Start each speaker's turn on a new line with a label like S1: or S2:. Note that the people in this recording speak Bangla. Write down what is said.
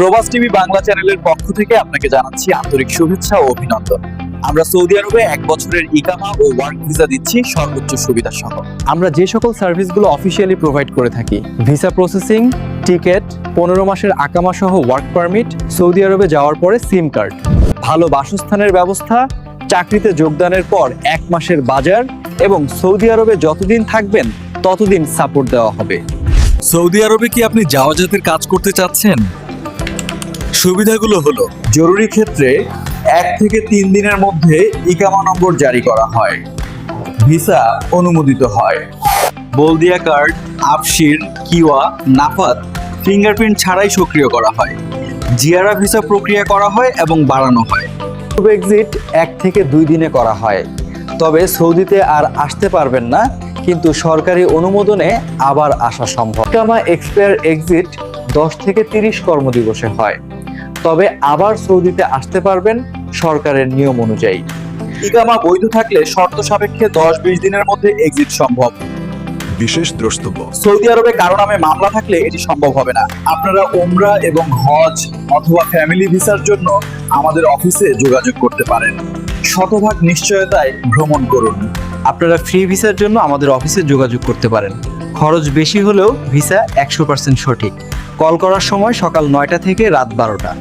S1: প্রবাস টিভি বাংলা চ্যানেলের পক্ষ থেকে আপনাকে জানাচ্ছি আন্তরিক শুভেচ্ছা ও অভিনন্দন। আমরা সৌদি আরবে এক বছরের ইকামা ও ওয়ার্ক ভিসা দিচ্ছি সর্বোচ্চ সুবিধা সহ
S2: আমরা যে সকল সার্ভিসগুলো অফিসিয়ালি প্রোভাইড করে থাকি, ভিসা প্রসেসিং টিকেট পনেরো মাসের আকামা সহ ওয়ার্ক পারমিট সৌদি আরবে যাওয়ার পরে সিম কার্ড ভালো বাসস্থানের ব্যবস্থা, চাকরিতে যোগদানের পর এক মাসের বাজার এবং সৌদি আরবে যতদিন থাকবেন, ততদিন সাপোর্ট দেওয়া হবে।
S1: সৌদি আরবে কি আপনি যাওয়াজাতের কাজ করতে চাচ্ছেন? সুবিধাগুলো হলো, জরুরি ক্ষেত্রে এক থেকে তিন দিনের মধ্যে ইকামা নম্বর জারি করা হয়, ভিসা অনুমোদিত হয়। বলদিয়া কার্ড আফশির কিওয়া নাফাত, ফিঙ্গারপ্রিন্ট ছাড়াই সক্রিয় করা হয়। জিয়ারা ভিসা প্রক্রিয়া করা হয় এবং বাড়ানো হয়।
S2: এক্সিট এক থেকে দুই দিনে করা হয়। তবে সৌদিতে আর আসতে পারবেন না, কিন্তু সরকারি অনুমোদনে আবার আসা সম্ভব। কামা এক্সপায়ার এক্সিট দশ থেকে তিরিশ কর্মদিবসে হয়। তবে আবার সৌদিতে আসতে পারবেন সরকারের নিয়ম অনুযায়ী।
S1: ইকামা বৈধ থাকলে শর্ত সাপেক্ষে দশ বিশ দিনের মধ্যে এক্সিট সম্ভব।
S3: বিশেষ দ্রষ্টব্য।
S1: সৌদি আরবে কারও নামে মামলা থাকলে এটি সম্ভব হবে না। আপনারা ওমরা এবং হজ অথবা ফ্যামিলি ভিসার জন্য আমাদের অফিসে যোগাযোগ করতে পারেন। শতভাগ নিশ্চয়তায় ভ্রমণ করুন।
S2: আপনারা ফ্রি ভিসার জন্য আমাদের অফিসে যোগাযোগ করতে পারেন। খরচ বেশি হলেও ভিসা একশো পার্সেন্ট সঠিক। কল করার সময় সকাল নয়টা থেকে রাত বারোটা।